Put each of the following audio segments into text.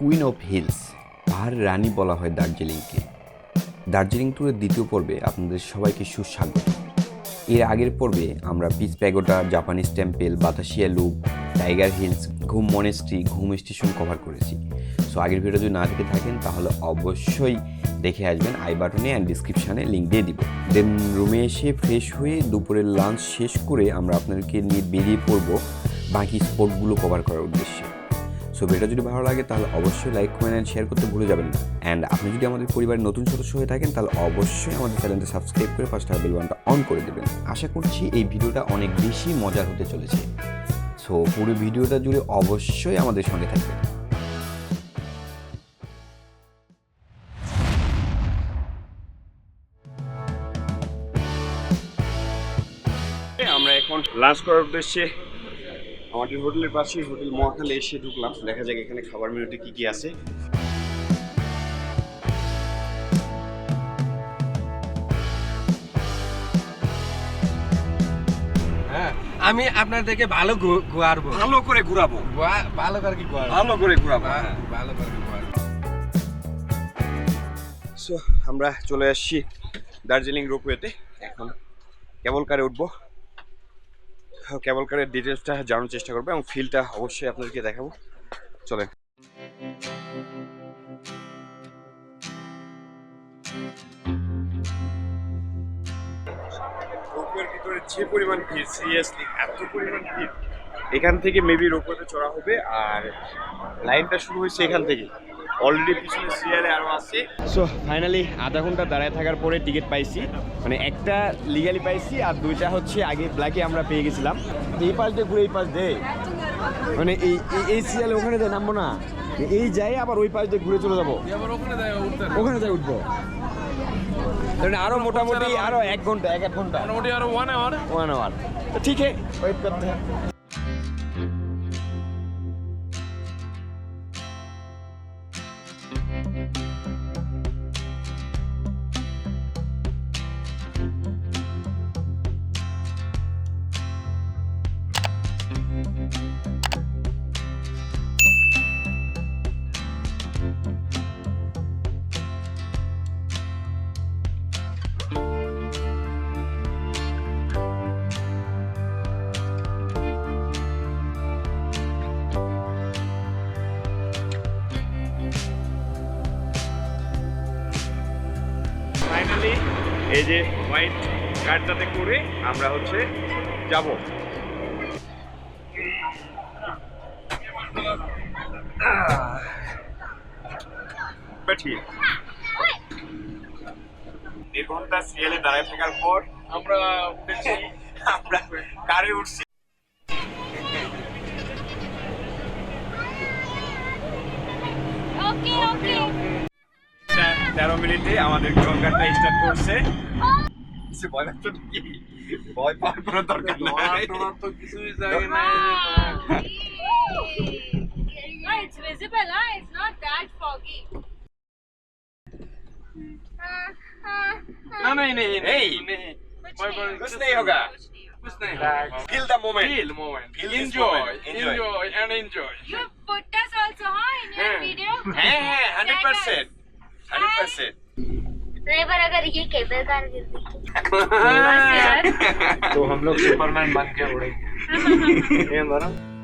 Queen of hills পাহাড়ের রানী বলা হয় দার্জিলিংকে। দার্জিলিং ট্যুরের দ্বিতীয় পর্বে আপনাদের সবাইকে সুস্বাগত। এর আগের পর্বে আমরা peace pagoda Japanese temple Batasia loop tiger hills Ghum monastery Ghum station cover করেছি। সো আগের ভিডিও যদি না দেখে থাকেন, তাহলে অবশ্যই দেখে আসবেন। আই বাটনে অ্যান্ড ডিসক্রিপশানে লিঙ্ক দিয়ে দিব। দেন রুমে এসে ফ্রেশ হয়ে দুপুরের লাঞ্চ শেষ করে আমরা আপনাদেরকে নিয়ে বেরিয়ে পড়ব বাকি স্পটগুলো কভার করার উদ্দেশ্যে। সো ভিডিওটা যদি ভালো লাগে, তাহলে অবশ্যই লাইক কমেন্ট অ্যান্ড শেয়ার করতে ভুলে যাবেন না। অ্যান্ড আপনি যদি আমাদের পরিবারের নতুন সদস্য হয়ে থাকেন, তাহলে অবশ্যই আমাদের চ্যানেলটা সাবস্ক্রাইব করে পাঁচটা বেল বাটনটা অন করে দেবেন। আশা করছি এই ভিডিওটা অনেক বেশি মজার হতে চলেছে। সো পুরো ভিডিওটা জুড়ে অবশ্যই আমাদের সঙ্গে থাকবেন। আমরা এখন লাঞ্চ করার উদ্দেশ্যে আমাদের হোটেলের পাশে হোটেল মহাখালী এসে ঢুকলাম। দেখা যাক এখানে খাবার মেনুতে কি কি আছে। হ্যাঁ আমি আপনাদেরকে ভালো ঘুরাবো ভালো করে ঘুরাবো ভালো করে কি ঘুরাবো ভালো করে ঘুরাবো হ্যাঁ, ভালো করে ঘুরাবো সো আমরা চলে আসছি দার্জিলিং রোপওয়েতে। এখন কেবল কারে উঠবো? কেবল কারের ডিটেলসটা জানার চেষ্টা করব এবং ফিলটা অবশ্যই আপনাদেরকে দেখাবো। চলেন। ভিতরে যে পরিমাণ ভিড় এত পরিমাণ ভিড়, এখান থেকে মেবি রোপওয়েতে চড়া হবে আর লাইনটা শুরু হয়েছে এখান থেকে অলরেডি পিছনে সিরিয়ালে আরও আছে। সো ফাইনালি আধা ঘণ্টা দাঁড়ায় থাকার পরে টিকিট পাইছি। মানে একটা লিগালি পাইছি আর দুইটা হচ্ছে আগে ব্ল্যাকে আমরা পেয়ে গেছিলাম। এই পাশ দিয়ে ঘুরে এই পাশ দিয়ে মানে এই এই সিরিয়ালে ওখানে যায় নামবো না। এই যাই আবার ওই পাশ দিয়ে ঘুরে চলে যাব। ওখানে যাই উঠবো। মানে আরও মোটামুটি আরও এক ঘণ্টা এক এক ঘণ্টা। মোটামুটি আরও ওয়ান আওয়ার ওয়ান আওয়ার ঠিক আছে ওয়েট করতে। ফাইনালি এই যে হোয়াইট কার্ডটাতে করে আমরা হচ্ছে যাব। দেড় ঘণ্টা সিরিয়ালে থাকার পর আমরা কারে উঠছি? Okay, okay. তেরো মিনিটে আমাদের কলকাতা স্টার্ট করছে কিছু ভয় পাচ্ছেন কি ভয় পাওয়ার কোনো দরকার নাই তো কিছুই জানি না It's visible, huh? It's not that foggy. ना नहीं नहीं नहीं नहीं कुछ नहीं होगा कुछ नहीं feel the moment feel moment enjoy enjoy and enjoy you put us also हाँ इन योर वीडियो है है 100% हंड्रेड परसेंट। पर अगर ये केबल कार गिर गई तो।, तो हम लोग सुपरमैन बन के उड़ेंगे।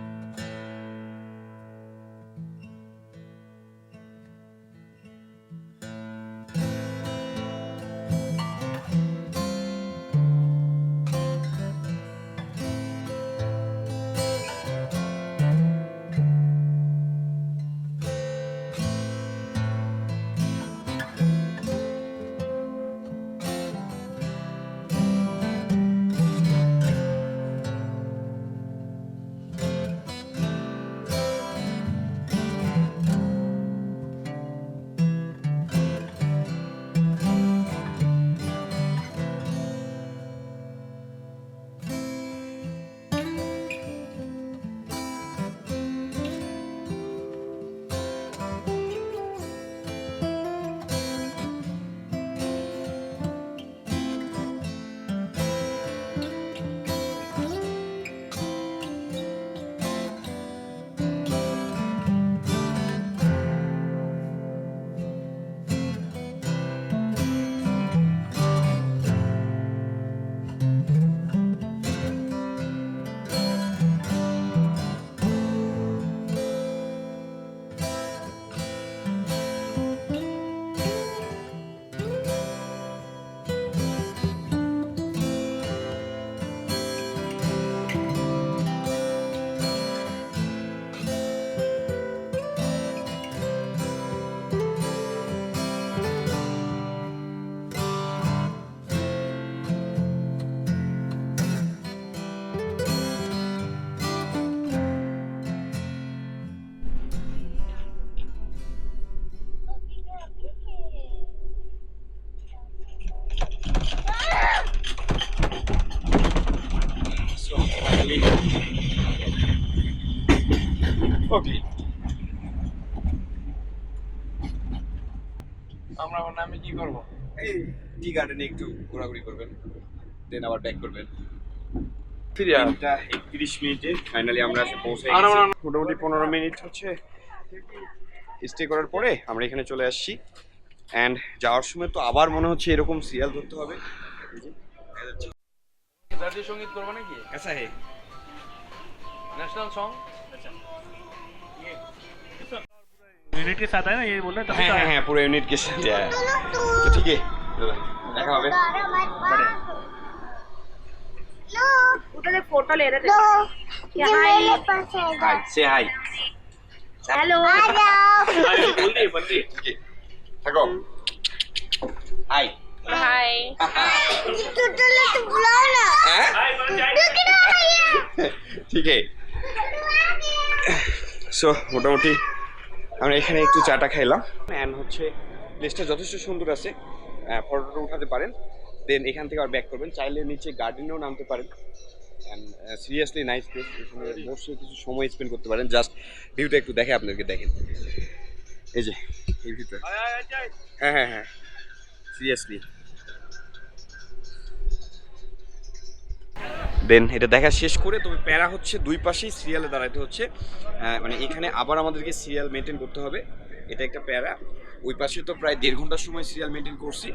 টি গার্ডেনে একটু ঘোরাঘুরি করবেন দেন আবার ব্যাক করবেন ফিরিয়া তিনটা একত্রিশ মিনিটে ফাইনালি আমরা এসে পৌঁছে আর আমরা- গেছি। মোটামুটি পনেরো মিনিট হচ্ছে স্টে করার পরে আমরা এখানে চলে আসছি অ্যান্ড যাওয়ার সময় তো আবার মনে হচ্ছে এরকম সিরিয়াল ধরতে হবে এই যে, দেখা যাচ্ছে। জাতীয় সঙ্গীত করবো নাকি कैसा है ন্যাশনাল সং यूनिट के साथ है ना ये बोल रहे হ্যাঁ হ্যাঁ হ্যাঁ পুরো ইউনিট के साथ है তো ঠিক আছে দেখা হবে उधर फोटो ले रहे थे ये मेरे पास है हाय से हाय हेलो ঠিক আছে থাকো হাই हाय तो तो बुलाओ ना ঠিক আছে সো মোটামুটি আমরা এখানে একটু চাটা খাইলাম অ্যান্ড হচ্ছে প্লেসটা যথেষ্ট সুন্দর আছে ফটোটা উঠাতে পারেন দেন এখান থেকে আর ব্যাক করবেন। চাইলে নিচে গার্ডেনেও নামতে পারেন। অ্যান্ড সিরিয়াসলি নাইস প্লেস এখানে বসে কিছু সময় স্পেন্ড করতে পারেন। জাস্ট ভিউটা একটু দেখে আপনাদেরকে দেখেন। এই যে এই ভিউটা হ্যাঁ হ্যাঁ হ্যাঁ। সিরিয়াসলি দেন এটা দেখা শেষ করে তবে প্যারা হচ্ছে দুই পাশেই সিরিয়ালে দাঁড়াতে হচ্ছে। মানে এখানে আবার আমাদেরকে সিরিয়াল মেনটেন করতে হবে। এটা একটা প্যারা। ওই পাশে তো প্রায় দেড় ঘণ্টার সময় সিরিয়াল মেনটেন করছি।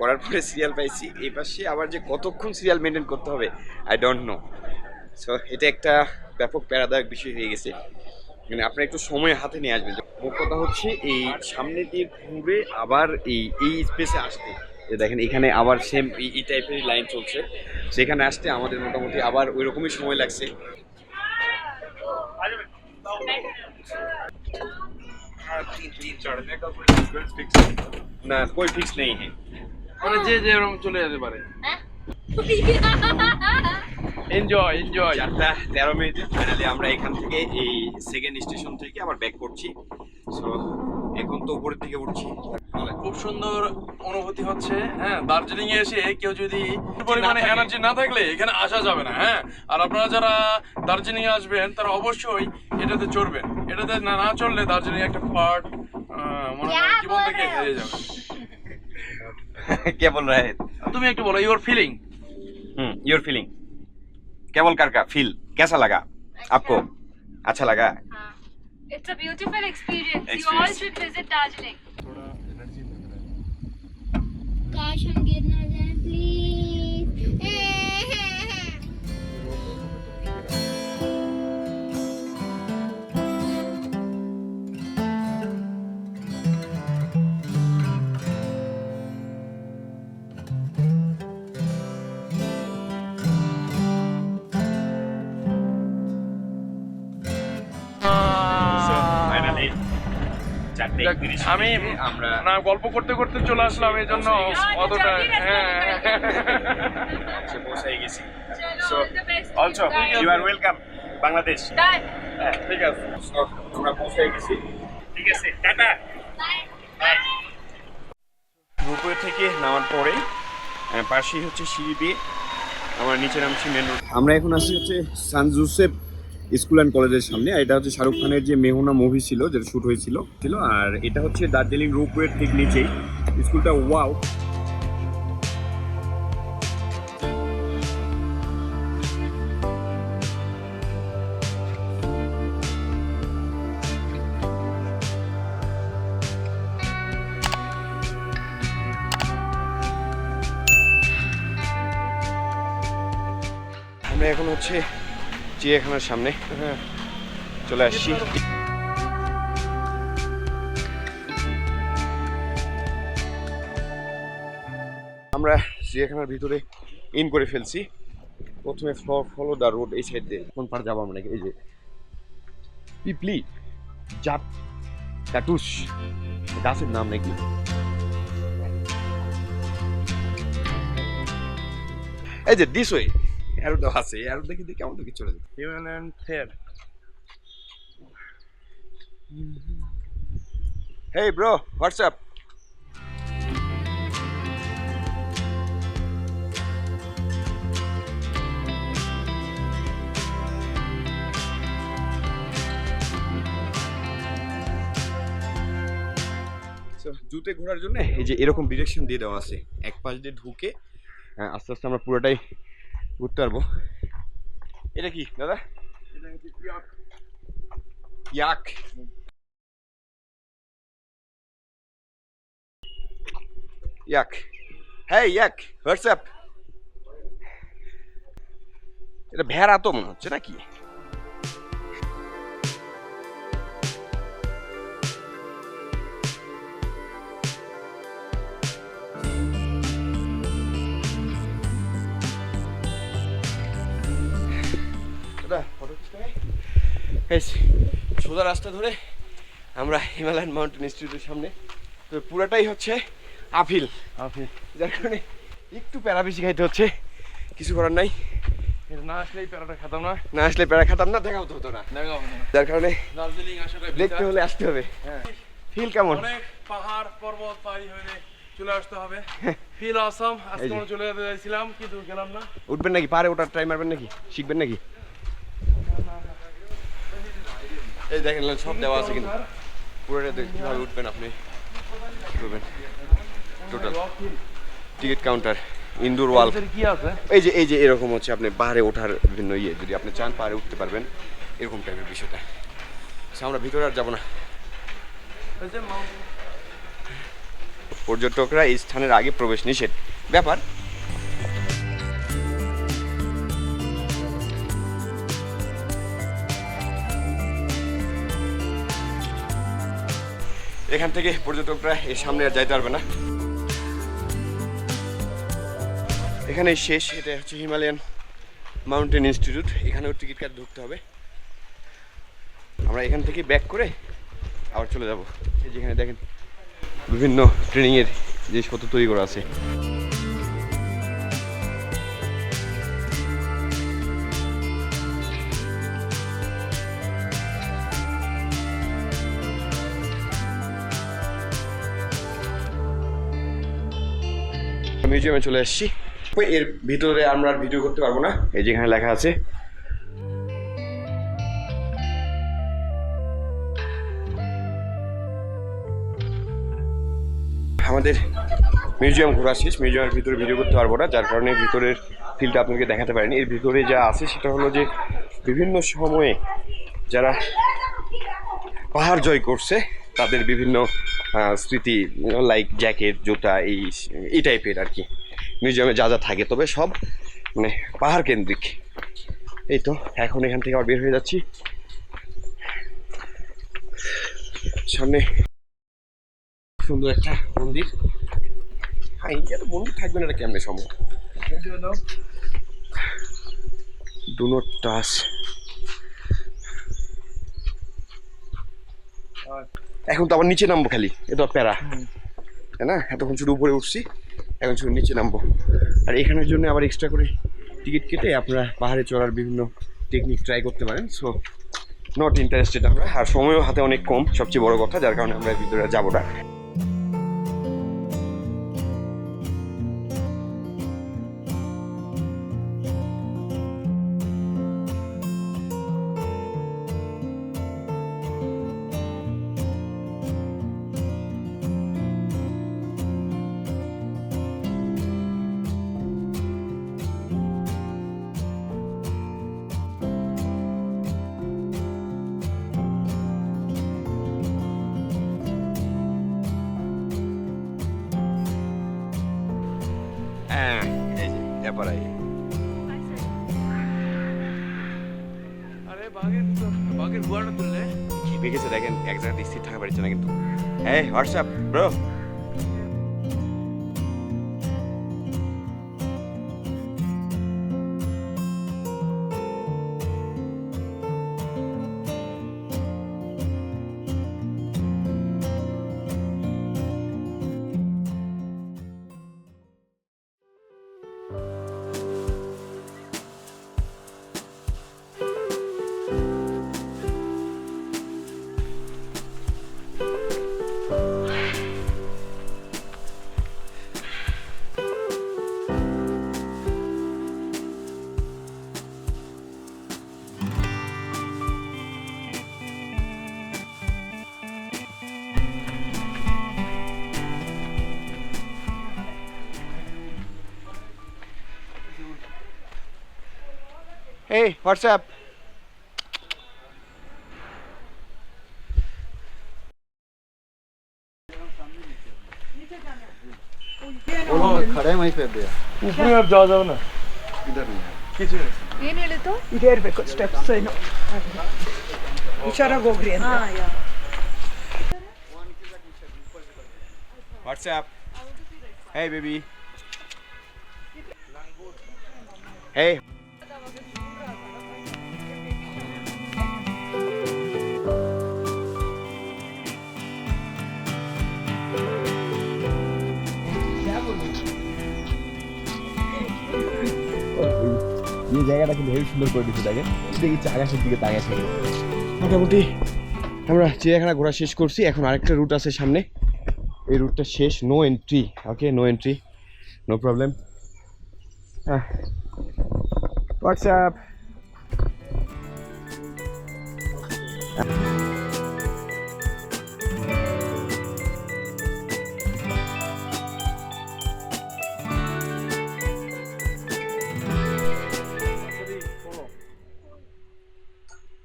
করার পরে সিরিয়াল পাইছি। এই পাশে আবার যে কতক্ষণ সিরিয়াল মেনটেন করতে হবে আই ডোন্ট নো সো এটা একটা ব্যাপক প্যারাদায়ক বিষয় হয়ে গেছে। মানে আপনার একটু সময় হাতে নিয়ে আসবেন। মোট কথা হচ্ছে, এই সামনে দিয়ে ঘুরে আবার এই এই স্পেসে আসতে। দেখেন, এখানে আবার সেম এই টাইপের লাইন চলছে। সেখানে আসতে আমাদের মোটামুটি আবার ওই রকমই সময় লাগছে। না कोई फिक्स नहीं है মানে যে যে এরকম চলে যেতে পারে हाँ? এনজয় এনজয় চারটা তেরো মিনিটে ফাইনালি আমরা এখান থেকে এই সেকেন্ড স্টেশন থেকে আবার ব্যাক করছি সো এখন তো উপরের দিকে উঠছি। খুব সুন্দর অনুভূতি হচ্ছে। হ্যাঁ দার্জিলিং এ এসে কেউ যদি পরিমাণে এনার্জি না থাকলে এখানে আসা যাবে না হ্যাঁ? আর আপনারা যারা দার্জিলিং এ আসবেন তারা অবশ্যই এটাতে চড়বেন। এটাতে না না চড়লে দার্জিলিং একটা পার্ট মনে হয় জীবন থেকে হেরে যাবে। কে বল রাহে তুমি একটু বলো your feeling hmm your feeling cable car কা ফিল কেসা লাগা? আচ্ছা। আপকো? আচ্ছা লাগা? হ্যাঁ। It's a beautiful experience. You all Experience. should visit Darjeeling. काश हम गिर ना जाए আমি আমরা না গল্প করতে করতে চলে আসলাম এই জন্য অতটা হ্যাঁ। সে পৌঁছে গেছি। all also you are welcome Bangladesh ঠিক আছে। আমরা পৌঁছে গেছি। ঠিক আছে টাটা। রূপে থেকে নামার পরে পাশেই হচ্ছে সিঁড়ি দিয়ে আমরা নিচে নামছি মেন রোড। আমরা এখন আছি হচ্ছে সান জোসেফ স্কুল অ্যান্ড কলেজের সামনে, আর এটা হচ্ছে শাহরুখ খানের যে মেহুনা মুভি ছিল, যেটা শ্যুট হয়েছিল, ছিল, আর এটা হচ্ছে দার্জিলিং রোপওয়ের ঠিক নিচেই। স্কুলটা ওয়াও চিড়িয়াখানার সামনে। হ্যাঁ। চলে আসছি। আমরা চিড়িয়াখানার ভিতরে ইন করে ফেলছি প্রথমে ফলো দা রোড এই সাইড দিয়ে। কোন পার যাব আমরা? এই যে। পিপলি জাপ কাটুস গাছের নাম নাকি? এই যে দিস ওয়ে অ্যারো দেওয়া আছে অ্যারো দেখে দেখে আমাদের কি চলে যাবে human and fair hey bro what's up জুতে ঘোরার জন্য এই যে এরকম ডিরেকশন দিয়ে দেওয়া আছে এক পাশ দিয়ে ঢুকে আস্তে আস্তে আমরা পুরোটাই ঘুরতে পারব এটা কি দাদা? ইয়াক। ইয়াক। হ্যাঁ ইয়াক হোয়াটসঅ্যাপ এটা ভেড়া তো মনে হচ্ছে নাকি? এই সোজা রাস্তা ধরে আমরা হিমালয়ান মাউন্টেন ইনস্টিটিউটের সামনে। তো পুরাটাই হচ্ছে আপিল আপিল যার কারণে একটু প্যারা বেশি খাইতে হচ্ছে। কিছু করার নাই। না আসলেই প্যারাটা খেতাম না। না আসলে প্যারা খেতাম না দেখা হতো না। যার কারণে দার্জিলিং আসাটা দেখতে হলে আসতে হবে। হ্যাঁ। ফিল কেমন? অনেক পাহাড় পর্বত পাড়ি হয়ে চলে আসতে হবে। ফিল আসাম। আজকে আমরা চলে যেতে চাইছিলাম কিন্তু গেলাম না। উঠবেন নাকি? পারে ওটার ট্রাই মারবেন নাকি? শিখবেন নাকি? এই দেখেন সব দেওয়া আছে কিন্তু। পুরোটা কীভাবে উঠবেন আপনি? কি করবেন? Total ticket counter indoor wall কি আছে? এই যে এই যে এরকম হচ্ছে আপনি পাহাড়ে ওঠার বিভিন্ন ইয়ে যদি আপনি চান পাহাড়ে উঠতে পারবেন এরকম টাইপের বিষয়টা। আমরা ভিতরে আর যাব না। পর্যটকরা এই স্থানের আগে প্রবেশ নিষেধ। ব্যাপার এখান থেকে পর্যটকরা এর সামনে আর যাইতে পারবে না। এখানে শেষ, এটা হচ্ছে হিমালয়ান মাউন্টেন ইনস্টিটিউট, এখানেও টিকিট কার্ড ঢুকতে হবে। আমরা এখান থেকে ব্যাক করে আবার চলে যাব। যেখানে দেখেন বিভিন্ন ট্রেনিংয়ের জিনিসপত্র তৈরি করা আছে। মিউজিয়ামে চলে এসেছি। এর ভিতরে আমরা আর ভিডিও করতে পারব না। এই যেখানে লেখা আছে। আমাদের মিউজিয়াম ঘোরা শেষ। মিউজিয়ামের ভিতরে ভিডিও করতে পারব না। যার কারণে ভিতরের ফিল্ডটা আপনাকে দেখাতে পারেনি। এর ভিতরে যা আছে সেটা হলো যে, বিভিন্ন সময়ে যারা পাহাড় জয় করছে, তাদের বিভিন্ন স্মৃতি লাইক জ্যাকেট জুতা, এই এই টাইপের আর কি। মিউজিয়ামে যা যা থাকে, তবে সব মানে পাহাড় কেন্দ্রিক। এই তো, এখন এখান থেকে আবার বের হয়ে যাচ্ছি। সামনে সুন্দর একটা মন্দির। হ্যাঁ মন্দির থাকবে না এটা কেমনে সম্ভব? ডু টাচ এখন তো আবার নিচে নামবো খালি এ তো প্যারা। তাই না? এতক্ষণ শুধু উপরে উঠছি এখন শুধু নিচে নামবো। আর এখানের জন্য আবার এক্সট্রা করে টিকিট কেটে আপনারা পাহাড়ে চড়ার বিভিন্ন টেকনিক ট্রাই করতে পারেন। সো নট ইন্টারেস্টেড আমরা। আর সময়ও হাতে অনেক কম সবচেয়ে বড় কথা যার কারণে আমরা ভিতরে যাব না। গেছে দেখেন এক জায়গাতে স্থির থাকা পারছে না কিন্তু। হ্যাঁ WhatsApp bro Hey, what's up? खड़ा है वहीं पे भैया ऊपर आप जा जाओ ना इधर नहीं ಏನು ಹೇಳಿತು ಇದಿರಬೇಕು ಸ್ಟೆಪ್ಸ್ ಏನು ಹುಷಾರಾಗಿ ಹೋಗ್ರಿ ಅಂತ ವಾಟ್ಸ್ಆ್ಯಪ್ ಹೇ ಬೇಬಿ ಹೇ এই জায়গাটা কিন্তু হেভি সুন্দর করে দিচ্ছে দেখেন। দেখি আকাশের দিকে তাকিয়ে মোটামুটি আমরা চিড়িয়াখানা ঘোরা শেষ করছি। এখন আরেকটা রুট আছে সামনে। এই রুটটা শেষ no entry okay no entry no problem হ্যাঁ what's up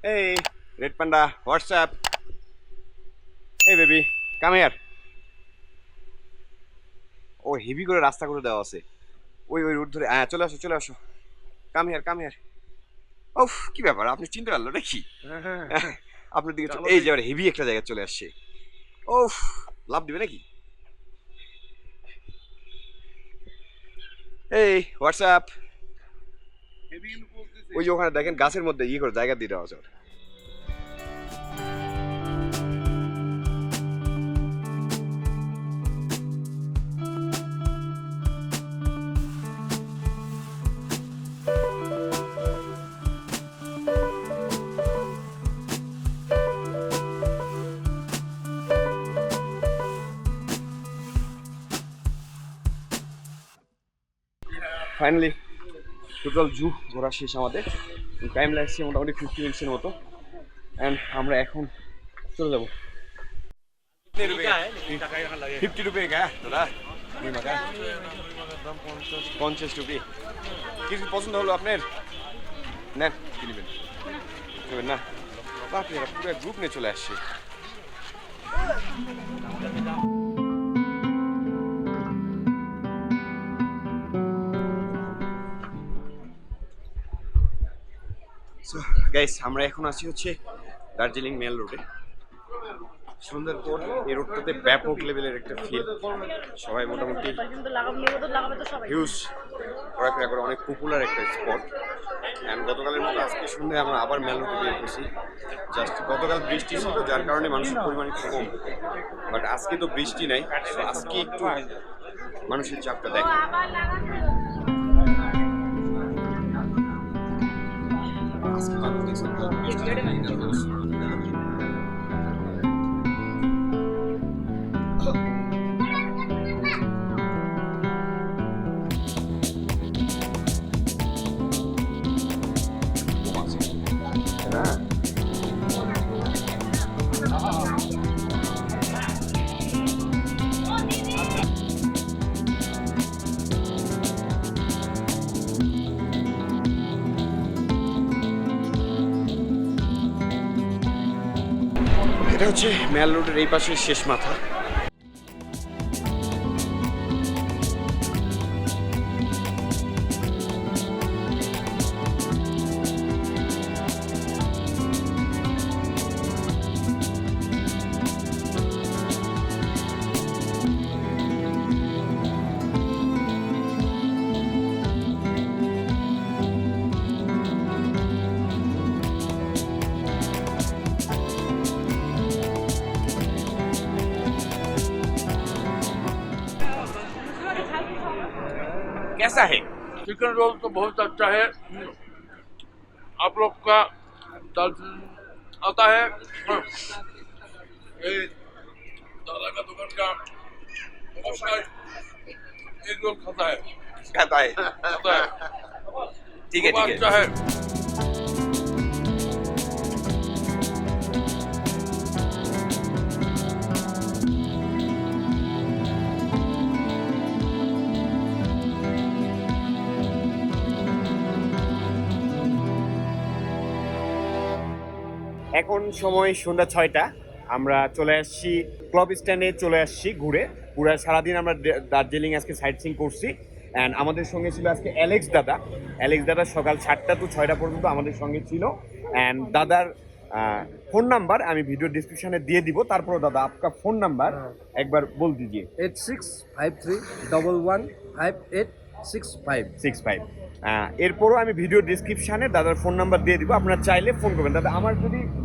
Hey, Red Panda, what's up? Hey baby, come here. ও হেভি করে রাস্তা করে দেওয়া আছে। ওই ওই রুট ধরে হ্যাঁ চলে আসো চলে আসো। কাম হিয়ার কাম হিয়ার ওফ কি ব্যাপার আপনি চিনতে পারল নাকি? আপনার দিকে এই যে হেভি একটা জায়গায় চলে আসছে। ওফ লাভ দিবে নাকি? এই হোয়াটসঅ্যাপ ওই যে ওখানে দেখেন গাছের মধ্যে ইয়ে করে জায়গা দিয়ে দেওয়া ওর। ফাইনালি টোটাল জু ঘোরা শেষ আমাদের। টাইম লাগছে মোটামুটি ফিফটি মিনিটসের মতো। অ্যান্ড আমরা এখন চলে যাব। ফিফটি রুপি পঞ্চাশ রুপি কিছু পছন্দ হলো আপনার? নেন কিনবেন নেবেন। না। বাপরে পুরো গ্রুপ নিয়ে চলে আসছে। সো গাইস আমরা এখন আছি হচ্ছে দার্জিলিং মেল রোডে। সুন্দরপুর এই রোডটাতে ব্যাপক লেভেলের একটা ফিল সবাই মোটামুটি হিউজ ঘোরাফেরা করে, অনেক পপুলার একটা স্পট অ্যান্ড গতকালের মতো আজকে সন্ধ্যায় আমরা আবার মেল রোডে বের হয়েছি জাস্ট গতকাল বৃষ্টি ছিল, যার কারণে মানুষের পরিমাণ একটু কম। বাট আজকে তো বৃষ্টি নাই আজকে একটু মানুষের চাপটা দেখে আবার লাগাতে আজকে মানুষ দেখছেন তো বৃষ্টি নেই, nervous। এটা হচ্ছে মেল রোডের এই পাশে শেষ মাথা। चिकन रोल तो बहुत अच्छा है। आप लोग का आता है। हाँ। दादा का दुकान का एक रोल खाता है। कहता है। खाता है। ठीक है ठीक है। এখন সময় সন্ধ্যা ছয়টা। আমরা চলে আসছি ক্লব স্ট্যান্ডে চলে আসছি ঘুরে। পুরো সারাদিন আমরা দার্জিলিং আজকে সাইট সিং করছি। অ্যান্ড আমাদের সঙ্গে ছিল আজকে অ্যালেক্স দাদা। অ্যালেক্স দাদা সকাল সাতটা তো ছয়টা পর্যন্ত আমাদের সঙ্গে ছিল। অ্যান্ড দাদার ফোন নাম্বার আমি ভিডিও ডিসক্রিপশনে দিয়ে দিব। তারপর দাদা আপনার ফোন নাম্বার একবার বল দিজিয়ে eight six five three double one five eight six five six five এরপরও আমি ভিডিও ডিসক্রিপশনে দাদার ফোন নাম্বার দিয়ে দিব। আপনারা চাইলে ফোন করবেন। দাদা আমার যদি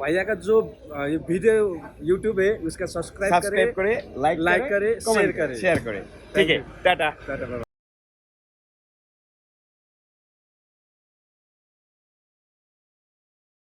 भैया का जो वीडियो यूट्यूब है उसका सब्सक्राइब करे, करे लाइक लाइक करे शेयर करे शेयर करे ठीक है टाटा टाटा